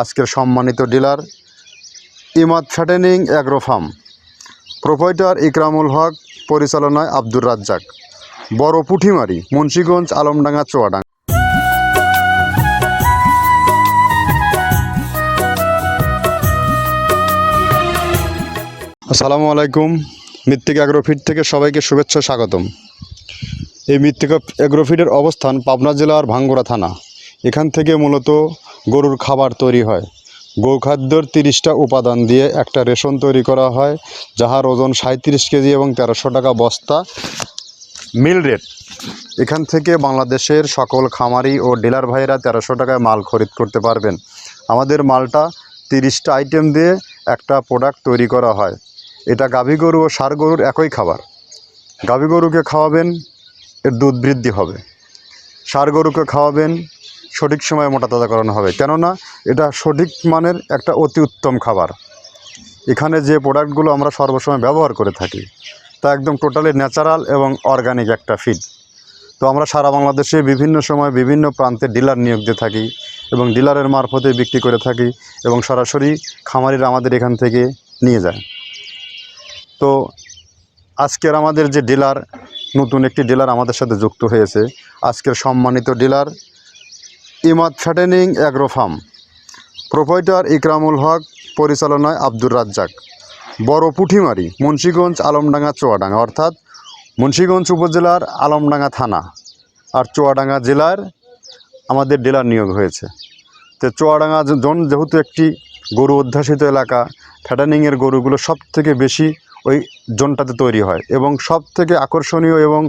আজকের সম্মানিত dealer, Imad fattening agro farm. Proprietor Ikramul Haque, পরিচালনায় আব্দুর রাজ্জাক। বড় পুঠিমারি, মুন্সীগঞ্জ, আলমডাঙ্গা, চুয়াডাঙ্গা। আসসালামু আলাইকুম, মৃত্তিকা অ্যাগ্রোফিট থেকে সবাইকে শুভেচ্ছা, স্বাগতম। এই মৃত্তিকা অ্যাগ্রোফিটের অবস্থান পাবনা জেলার ভাঙ্গুড়া থানা। এখান থেকে মূলত গরুর খাবার তৈরি হয়। গোখাদ্যর তিরিশটা উপাদান দিয়ে একটা রেশন তৈরি করা হয়, যাহার ওজন সাঁত্রিশ কেজি এবং তেরোশো টাকা বস্তা মিল রেট। এখান থেকে বাংলাদেশের সকল খামারি ও ডিলার ভাইয়েরা তেরোশো টাকায় মাল খরিদ করতে পারবেন। আমাদের মালটা তিরিশটা আইটেম দিয়ে একটা প্রোডাক্ট তৈরি করা হয়। এটা গাভী গরু ও ষাঁড় গরুর একই খাবার। গাভী গরুকে খাওয়াবেন, এর দুধ বৃদ্ধি হবে। ষাঁড় গরুকে খাওয়াবেন সঠিক সময়ে মোটা তাজা করানো হবে। কেননা এটা সঠিক মানের একটা অতি উত্তম খাবার। এখানে যে প্রোডাক্টগুলো আমরা সর্বসময় ব্যবহার করে থাকি, তা একদম টোটালি ন্যাচারাল এবং অর্গানিক একটা ফিড তো আমরা সারা বাংলাদেশে বিভিন্ন সময় বিভিন্ন প্রান্তে ডিলার নিয়োগ দিয়ে থাকি এবং ডিলারের মারফতে বিক্রি করে থাকি এবং সরাসরি খামারিরা আমাদের এখান থেকে নিয়ে যায়। তো আজকের আমাদের যে ডিলার নতুন একটি ডিলার আমাদের সাথে যুক্ত হয়েছে। আজকের সম্মানিত dealer Imad fattening agro farm. Proprietor Ikramul Haque, পরিচালনায় আব্দুর রাজ্জাক। বড় পুঠিমারি, মুন্সীগঞ্জ, আলমডাঙ্গা, চুয়াডাঙ্গা, অর্থাৎ মুন্সীগঞ্জ উপজেলার আলমডাঙ্গা থানা আর চুয়াডাঙ্গা জেলার আমাদের ডিলার নিয়োগ হয়েছে। তো চুয়াডাঙ্গা জন যেহেতু একটি গরু অধ্যাসিত এলাকা, ফ্যাটানিংয়ের গরুগুলো সব থেকে বেশি ওই জোনটাতে তৈরি হয় এবং সব থেকে আকর্ষণীয় এবং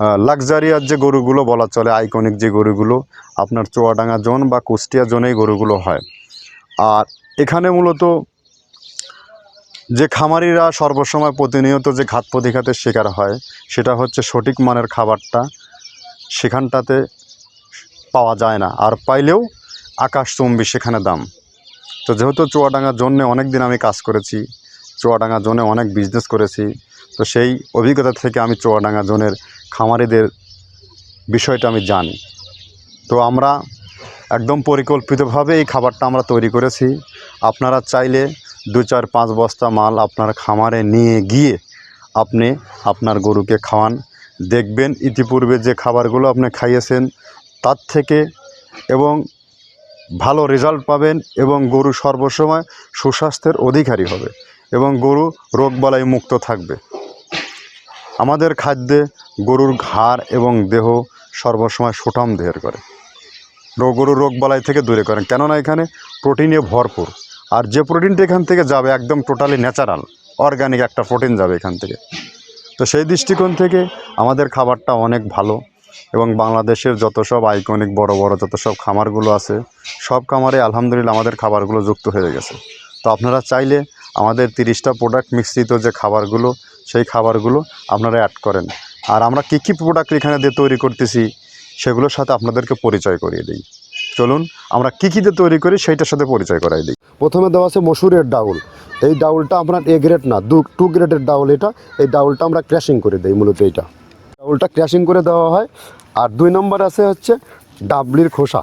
লাক্সারিয়ার যে গরুগুলো বলা চলে আইকনিক যে গরুগুলো, আপনার চুয়াডাঙ্গা জোন বা কুষ্টিয়া জোনেই গরুগুলো হয়। আর এখানে মূলত যে খামারিরা সর্বসময় প্রতিনিয়ত যে ঘাত প্রতিঘাতের শিকার হয়, সেটা হচ্ছে সঠিক মানের খাবারটা সেখানটাতে পাওয়া যায় না। আর পাইলেও আকাশচুম্বী সেখানে দাম। তো যেহেতু চুয়াডাঙ্গা জোনে অনেক দিন আমি কাজ করেছি, চুয়াডাঙ্গা জোনে অনেক বিজনেস করেছি, তো সেই অভিজ্ঞতা থেকে আমি চুয়াডাঙ্গা জোনের খামারিদের বিষয়টা আমি জানি। তো আমরা একদম পরিকল্পিতভাবে এই খাবারটা আমরা তৈরি করেছি। আপনারা চাইলে দু চার পাঁচ বস্তা মাল আপনার খামারে নিয়ে গিয়ে আপনি আপনার গরুকে খাওয়ান। দেখবেন ইতিপূর্বে যে খাবারগুলো আপনি খাইয়েছেন, তার থেকে এবং ভালো রেজাল্ট পাবেন এবং গরু সর্বসময় সুস্বাস্থ্যের অধিকারী হবে এবং গরু রোগবালাই মুক্ত থাকবে। আমাদের খাদ্যে গরুর ঘাড় এবং দেহ সর্বসময় সুঠাম দেহের করে। রোগ গরুর রোগবালাই থেকে দূরে করেন। কেননা এখানে প্রোটিনে ভরপুর। আর যে প্রোটিনটা এখান থেকে যাবে একদম টোটালি ন্যাচারাল অর্গানিক একটা প্রোটিন যাবে এখান থেকে। তো সেই দৃষ্টিকোণ থেকে আমাদের খাবারটা অনেক ভালো এবং বাংলাদেশের যত সব আইকনিক বড় বড় যত সব খামারগুলো আছে, সব খামারে আলহামদুলিল্লাহ আমাদের খাবারগুলো যুক্ত হয়ে গেছে। তো আপনারা চাইলে আমাদের তিরিশটা প্রোডাক্ট মিশ্রিত যে খাবারগুলো, সেই খাবারগুলো আপনারা অ্যাড করেন। আর আমরা কী কী প্রোডাক্ট এখানে দিয়ে তৈরি করতেছি, সেগুলোর সাথে আপনাদেরকে পরিচয় করিয়ে দিই। চলুন, আমরা কী কী দিয়ে তৈরি করি, সেইটার সাথে পরিচয় করাই দিই। প্রথমে দেওয়া আছে মসুরের ডাউল। এই ডাউলটা আপনার এ গ্রেড না, দু টু গ্রেডের ডাউল এটা। এই ডাউলটা আমরা ক্র্যাশিং করে দিই, মূলত এইটা। ডাউলটা ক্র্যাশিং করে দেওয়া হয়। আর দুই নম্বর আছে হচ্ছে ডাবলির খোসা।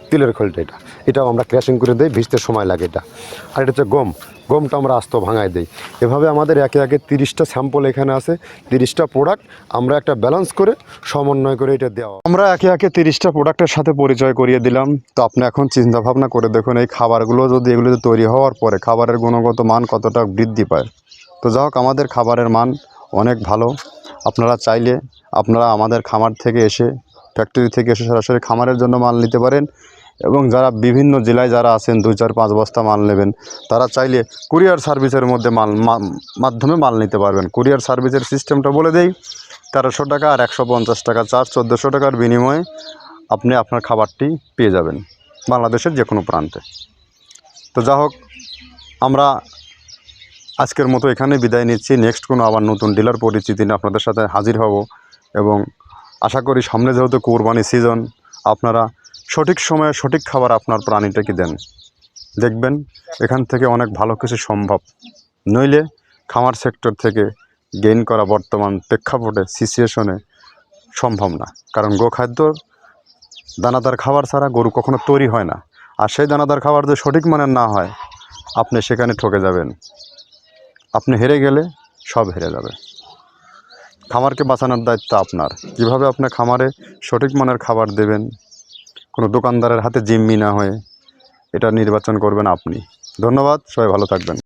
তিলের খোলটা এটা। এটাও আমরা ক্র্যাশিং করে দিই, ভিজতে সময় লাগে এটা। আর এটা হচ্ছে গম। গমটা আমরা আস্ত ভাঙায় দিই। এভাবে আমাদের একে একে তিরিশটা স্যাম্পল এখানে আছে, তিরিশটা প্রোডাক্ট আমরা একটা ব্যালেন্স করে সমন্বয় করে এটা দেওয়া। আমরা একে একে তিরিশটা প্রোডাক্টের সাথে পরিচয় করিয়ে দিলাম। তো আপনি এখন চিন্তা ভাবনা করে দেখুন, এই খাবারগুলো যদি এগুলোতে তৈরি হওয়ার পরে খাবারের গুণগত মান কতটা বৃদ্ধি পায়। তো যা হোক, আমাদের খাবারের মান অনেক ভালো। আপনারা চাইলে আপনারা আমাদের খামার থেকে এসে ফ্যাক্টরি থেকে এসে সরাসরি খামারের জন্য মাল নিতে পারেন এবং যারা বিভিন্ন জেলায় যারা আছেন, দুই, চার, পাঁচ বস্তা মাল নেবেন, তারা চাইলে কুরিয়ার সার্ভিসের মধ্যে মাল মাধ্যমে মাল নিতে পারবেন। কুরিয়ার সার্ভিসের সিস্টেমটা বলে দেই, তেরোশো টাকা আর একশো পঞ্চাশ টাকা, চার, চোদ্দোশো টাকার বিনিময়ে আপনি আপনার খাবারটি পেয়ে যাবেন বাংলাদেশের যে কোনো প্রান্তে। তো যা হোক, আমরা আজকের মতো এখানে বিদায় নিচ্ছি। নেক্সট কোনো আবার নতুন ডিলার পরিচিতি নিয়ে আপনাদের সাথে হাজির হব এবং আশা করি সামনে যেহেতু কোরবানি সিজন আপনারা সঠিক সময়ে সঠিক খাবার আপনার প্রাণীটাকে দেন? দেখবেন এখান থেকে অনেক ভালো কিছু সম্ভব। নইলে খামার সেক্টর থেকে গেইন করা বর্তমান প্রেক্ষাপটে সিচুয়েশনে সম্ভব না। কারণ গোখাদ্য দানাদার খাবার ছাড়া গরু কখনো তৈরি হয় না। আর সেই দানাদার খাবার যদি সঠিক মানের না হয়, আপনি সেখানে ঠকে যাবেন। আপনি হেরে গেলে সব হেরে যাবে। খামারকে বাঁচানোর দায়িত্ব আপনার। কীভাবে আপনি খামারে সঠিক মানের খাবার দেবেন? কোনো দোকানদারের হাতে জিম্মি না হয়ে এটা নির্বাচন করবেন আপনি। ধন্যবাদ, সবাই ভালো থাকবেন।